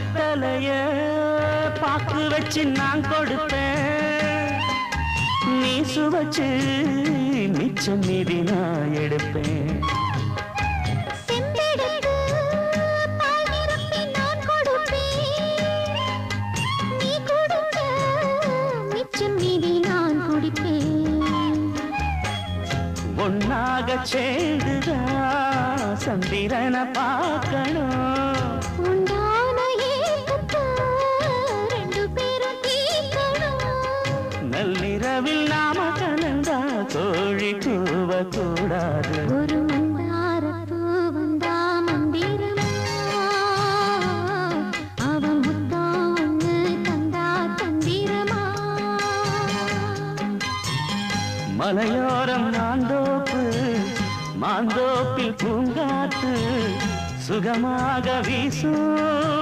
வெத்தலைய பாக்கு வச்சு நான் கொடுப்பேன். நீ சுவச்சு மிச்சம் மீதி நான் எடுப்பேன். செம்பெடுத்து பால் நிரப்பி நான் நள்ளிரவில் நாம கலந்தா கோழி கூவ கூடாது. ஒரு மந்தாரப்பூ வந்தா மந்திரமா. அவன் முத்தம் ஒண்ணு தந்தா தந்திரமா? மலையோரம் மாந்தோப்பு மாந்தோப்பில் பூங்காத்து சுகமாக வீசும்